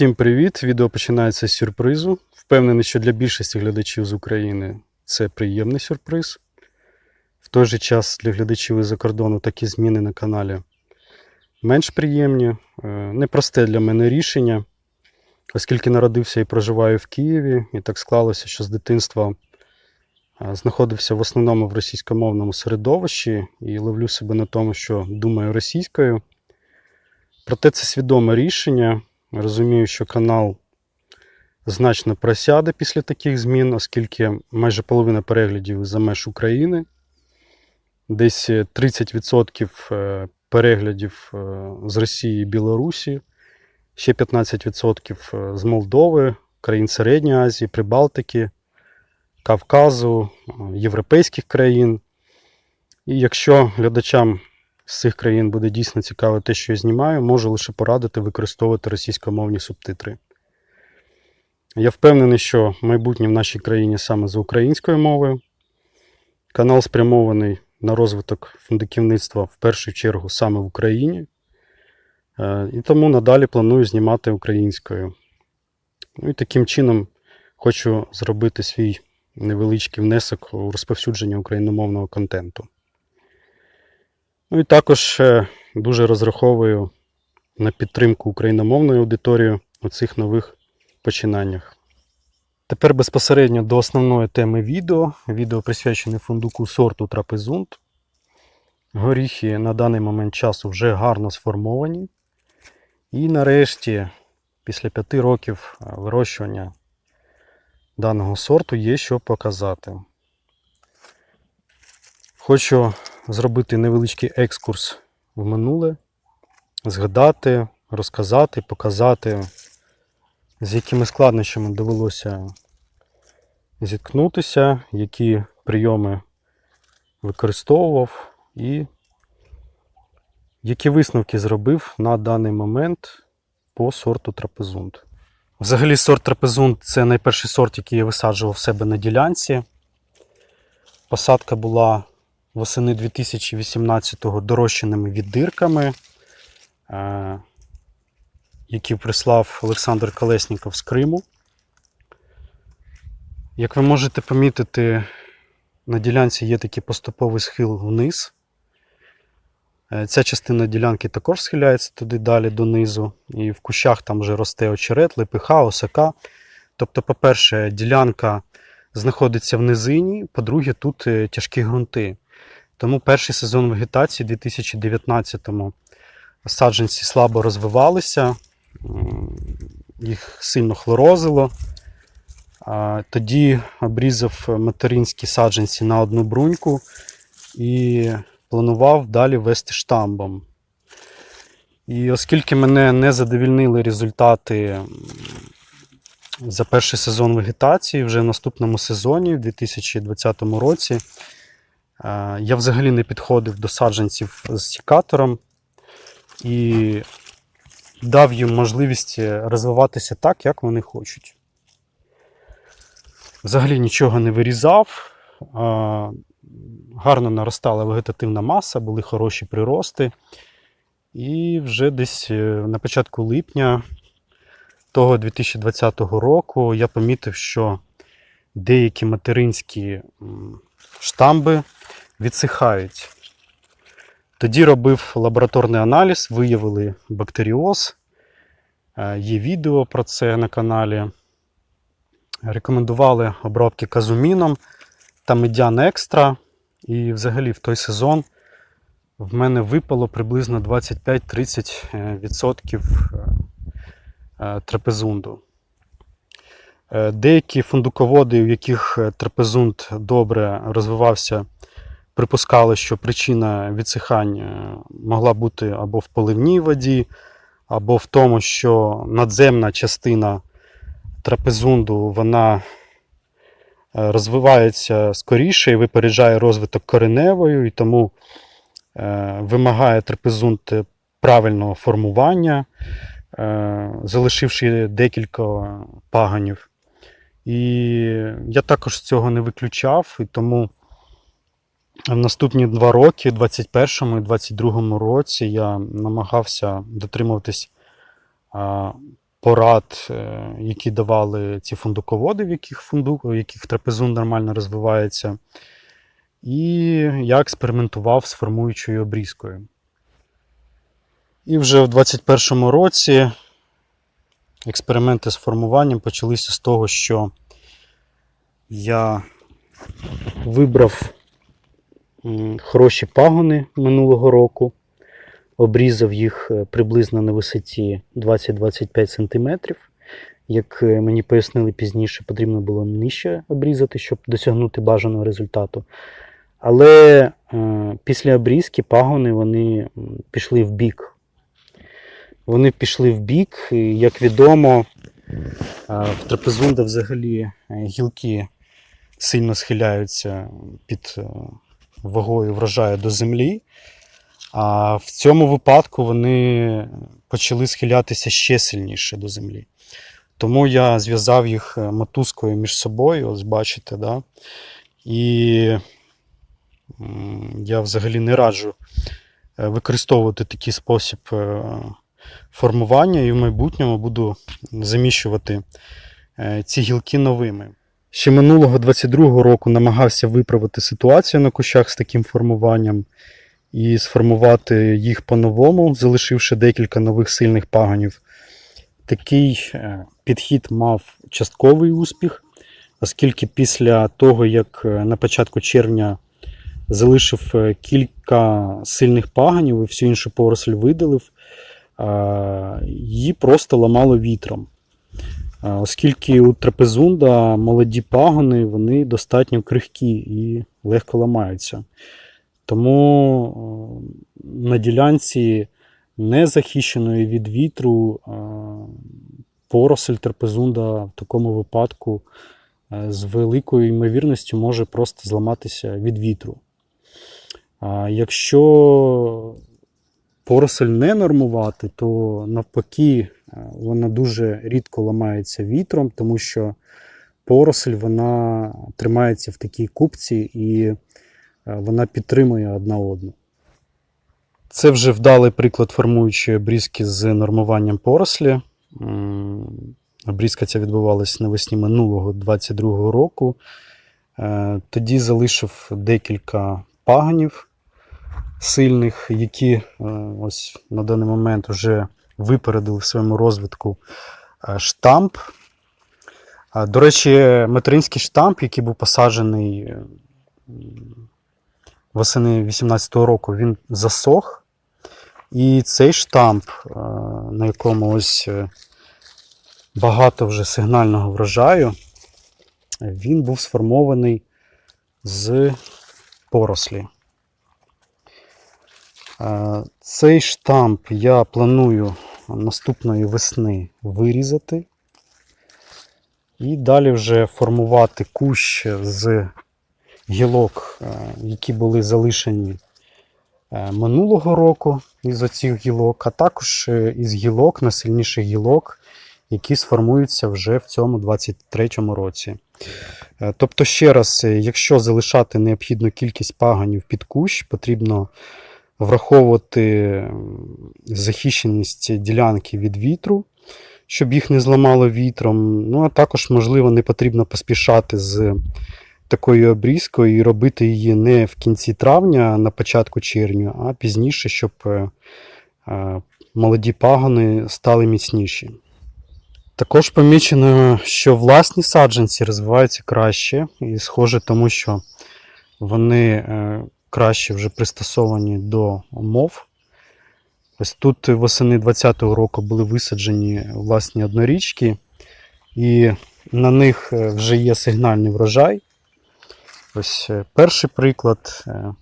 Всім привіт! Відео починається з сюрпризу. Впевнений, що для більшості глядачів з України це приємний сюрприз. В той же час для глядачів із-за кордону такі зміни на каналі менш приємні. Е, Непросте для мене рішення, оскільки народився і проживаю в Києві, і так склалося, що з дитинства е, знаходився в основному в російськомовному середовищі і ловлю себе на тому, що думаю російською. Проте це свідоме рішення. Розумію, що канал значно просяде після таких змін, оскільки майже половина переглядів за меж України. Десь 30% е, переглядів е, з Росії і Білорусі, ще 15% з Молдови, країн Середньої Азії, Прибалтики, Кавказу, е, європейських країн. І якщо глядачам з цих країн буде дійсно цікаво те, що я знімаю, можу лише порадити використовувати російськомовні субтитри. Я впевнений, що майбутнє в нашій країні саме за українською мовою. Канал спрямований на розвиток фундуківництва в першу чергу саме в Україні. Е, І тому надалі планую знімати українською. Ну і таким чином хочу зробити свій невеличкий внесок у розповсюдження україномовного контенту. Ну і також е, дуже розраховую на підтримку україномовної аудиторії у цих нових починаннях. Тепер безпосередньо до основної теми відео. Відео присвячене фундуку сорту трапезунт. Горіхи на даний момент часу вже гарно сформовані. І нарешті, після п'яти років е, вирощування даного сорту, є що показати. Хочу зробити невеличкий екскурс в минуле, згадати, розказати, показати, з якими складнощами довелося зіткнутися, які прийоми використовував і які висновки зробив на даний момент по сорту трапезунт. Взагалі, сорт трапезунт це найперший сорт, який я висаджував в себе на ділянці. Посадка була восени 2018-го дорощеними віддирками, е, які прислав Олександр Колесніков з Криму. Як ви можете помітити, на ділянці є такий поступовий схил вниз. Е, Ця частина ділянки також схиляється туди далі донизу, і в кущах там вже росте очерет, липиха, осака. Тобто, по-перше, ділянка знаходиться в низині, по-друге, тут е, тяжкі ґрунти. Тому перший сезон вегетації у 2019-му саджанці слабо розвивалися, їх сильно хлорозило. Тоді обрізав материнські саджанці на одну бруньку і планував далі вести штамбом. І оскільки мене не задовільнили результати за перший сезон вегетації, вже в наступному сезоні, в 2020 році, я взагалі не підходив до саджанців з сікатором і дав їм можливість розвиватися так, як вони хочуть. Взагалі нічого не вирізав. е, Гарно наростала вегетативна маса, були хороші прирости. І вже десь е, на початку липня того 2020 року я помітив, що деякі материнські штамби відсихають. Тоді робив лабораторний аналіз, виявили бактеріоз. Е, Є відео про це на каналі. Рекомендували обробки казуміном та медян екстра. І взагалі в той сезон в мене випало приблизно 25-30% е, трапезунду. Е, Деякі фундуководи, у яких трапезунд добре розвивався, припускали, що причина відсихання могла бути або в поливній воді, або в тому, що надземна частина трапезунду вона е, розвивається скоріше і випереджає розвиток кореневою, і тому е, вимагає трапезунт правильного формування, е, залишивши декілька паганів. І я також цього не виключав, і тому в наступні два роки, 21 і 22 році, я намагався дотримуватись порад, е, які давали ці фундуководи, в яких, фундук, в яких трапезун нормально розвивається. І я експериментував з формуючою обрізкою. І вже в 2021 році експерименти з формуванням почалися з того, що я вибрав хороші пагони минулого року, обрізав їх е, приблизно на висоті 20-25 см. Як е, мені пояснили пізніше, потрібно було нижче обрізати, щоб досягнути бажаного результату. Але е, після обрізки пагони вони пішли в бік. Вони пішли в бік, і, як відомо, е, в трапезунда взагалі гілки сильно схиляються під вагою врожаю до землі. А в цьому випадку вони почали схилятися ще сильніше до землі. Тому я зв'язав їх е, мотузкою між собою, ось бачите, да? і я взагалі не раджу е, використовувати такий спосіб е, формування, і в майбутньому буду заміщувати ці гілки новими. Ще минулого 22-го року намагався виправити ситуацію на кущах з таким формуванням і сформувати їх по-новому, залишивши декілька нових сильних пагонів. Такий е, підхід мав частковий успіх, оскільки після того, як е, на початку червня залишив е, кілька сильних пагонів і всю іншу поросль видалив, її просто ламало вітром. Оскільки у трапезунда молоді пагони вони достатньо крихкі і легко ламаються. Тому на ділянці не захищеної від вітру поросль трапезунда в такому випадку е, з великою ймовірністю може просто зламатися від вітру. Якщо поросль не нормувати, то навпаки е, вона дуже рідко ламається вітром, тому що поросль вона тримається в такій купці і е, вона підтримує одна одну. Це вже вдалий приклад формуючої обрізки з нормуванням порослі. Обрізка ця відбувалась навесні минулого 22 року. Е, Тоді залишив декілька пагонів сильних, які е, ось на даний момент вже випередили в своєму розвитку е, штамп. До речі, материнський штамп, який був посаджений е, восени 18-го року, він засох. І цей штамп, на якому ось багато вже сигнального врожаю, він був сформований з порослі. Е, Цей штамп я планую наступної весни вирізати. І далі вже формувати кущ з гілок, е, які були залишені е, минулого року із оцих гілок, а також із гілок, найсильніших гілок, які сформуються вже в цьому 23-му році. Тобто, ще раз, якщо залишати необхідну кількість паганів під кущ, потрібно враховувати захищеність ділянки від вітру, щоб їх не зламало вітром. Ну, а також, можливо, не потрібно поспішати з такою обрізкою і робити її не в кінці травня, а на початку червня, а пізніше, щоб е, е, молоді пагони стали міцніші. Також помічено, що власні саджанці розвиваються краще, і схоже, тому що вони е, краще вже пристосовані до умов. Ось тут восени 2020 року були висаджені власні однорічки, і на них е, вже є сигнальний врожай. Ось е, перший приклад, е,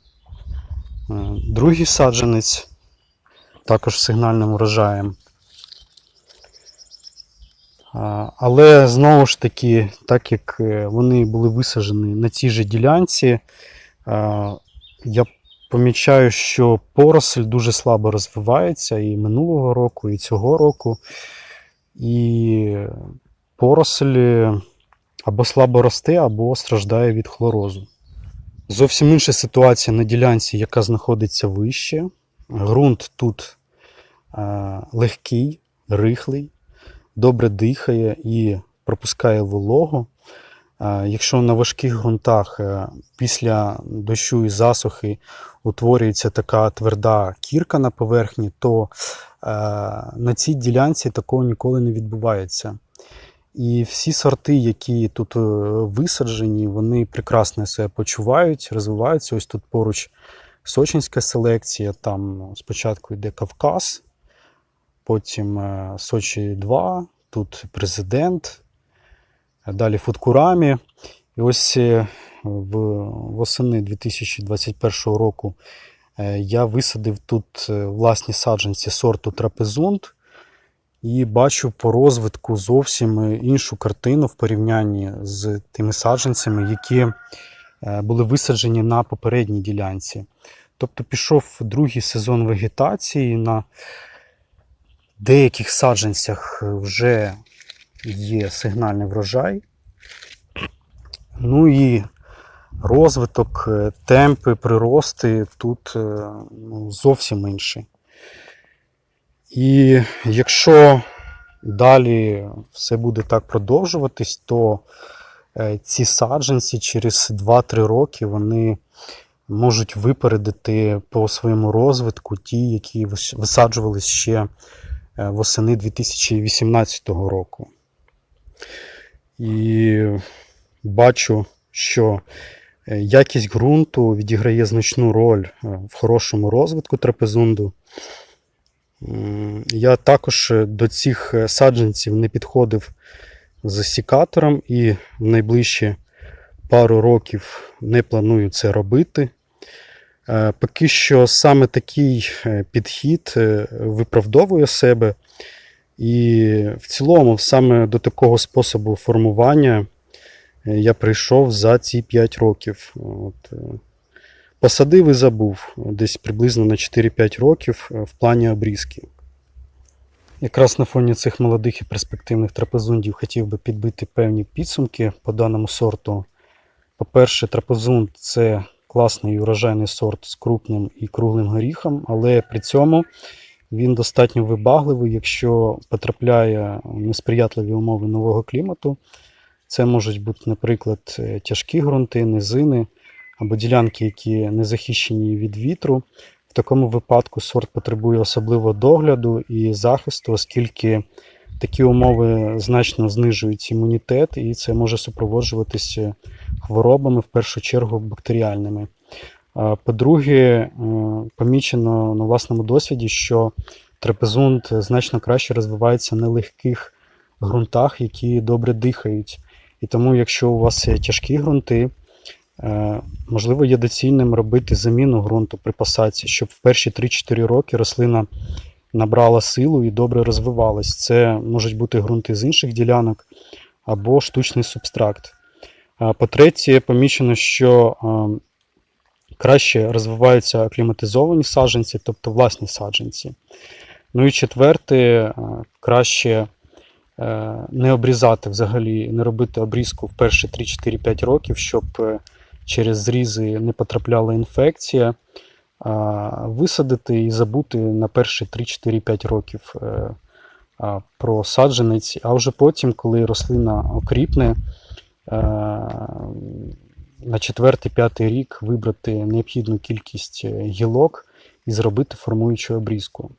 другий саджанець, також сигнальним врожаєм. Але знову ж таки, так як вони були висаджені на цій же ділянці, я помічаю, що поросль дуже слабо розвивається і минулого року, і цього року. І поросль е, або слабо росте, або страждає від хлорозу. Зовсім інша ситуація на ділянці, яка знаходиться вище. Ґрунт тут е, легкий, рихлий, добре дихає і пропускає вологу. Якщо на важких ґрунтах е, після дощу і засухи утворюється така тверда кірка на поверхні, то е, на цій ділянці такого ніколи не відбувається. І всі сорти, які тут е, висаджені, вони прекрасно себе почувають, розвиваються. Ось тут поруч сочинська селекція, там спочатку йде Кавказ, потім Сочі 2, тут президент, далі Фудкурамі. І ось е, в, восени 2021 року е, я висадив тут е, власні саджанці сорту Трапезунд і бачу по розвитку зовсім іншу картину в порівнянні з тими саджанцями, які були висаджені на попередній ділянці. Тобто пішов другий сезон вегетації. На деяких саджанцях вже є сигнальний врожай. Ну і розвиток, е, темпи, прирости тут е, ну, зовсім інші. І якщо далі все буде так продовжуватись, то е, ці саджанці через 2-3 роки вони можуть випередити по своєму розвитку ті, які вис- висаджувались ще восени 2018 року. І бачу, що е, якість ґрунту відіграє значну роль е, в хорошому розвитку трапезунду. Я також е, до цих саджанців не підходив з сікатором і в найближчі пару років не планую це робити. Поки що саме такий підхід виправдовує себе, і в цілому, саме до такого способу формування е, я прийшов за ці 5 років. От, е, Посадив і забув десь приблизно на 4-5 років е, в плані обрізки. Якраз на фоні цих молодих і перспективних трапезундів хотів би підбити певні підсумки по даному сорту. По-перше, трапезунд це класний і урожайний сорт з крупним і круглим горіхом, але при цьому він достатньо вибагливий, якщо потрапляє в несприятливі умови нового клімату. Це можуть бути, наприклад, е, тяжкі ґрунти, низини або ділянки, які не захищені від вітру. В такому випадку сорт потребує особливого догляду і захисту, оскільки такі умови значно знижують імунітет, і це може супроводжуватися хворобами, в першу чергу бактеріальними. По-друге, е, помічено на власному досвіді, що трапезунд значно краще розвивається на легких ґрунтах, які добре дихають. І тому, якщо у вас є тяжкі ґрунти, Е, Можливо, є доцільним робити заміну ґрунту при посадці, щоб в перші 3-4 роки рослина набрала силу і добре розвивалась. Це можуть бути ґрунти з інших ділянок або штучний субстракт. По-третє, помічено, що е, краще розвиваються акліматизовані саджанці, тобто власні саджанці. Ну і четверте, е, краще е, не обрізати взагалі, не робити обрізку в перші 3-4-5 років, щоб е, через зрізи не потрапляла інфекція, висадити і забути на перші 3-4-5 років про саджанець, а вже потім, коли рослина окріпне, на 4-5 рік вибрати необхідну кількість е, гілок і зробити формуючу обрізку.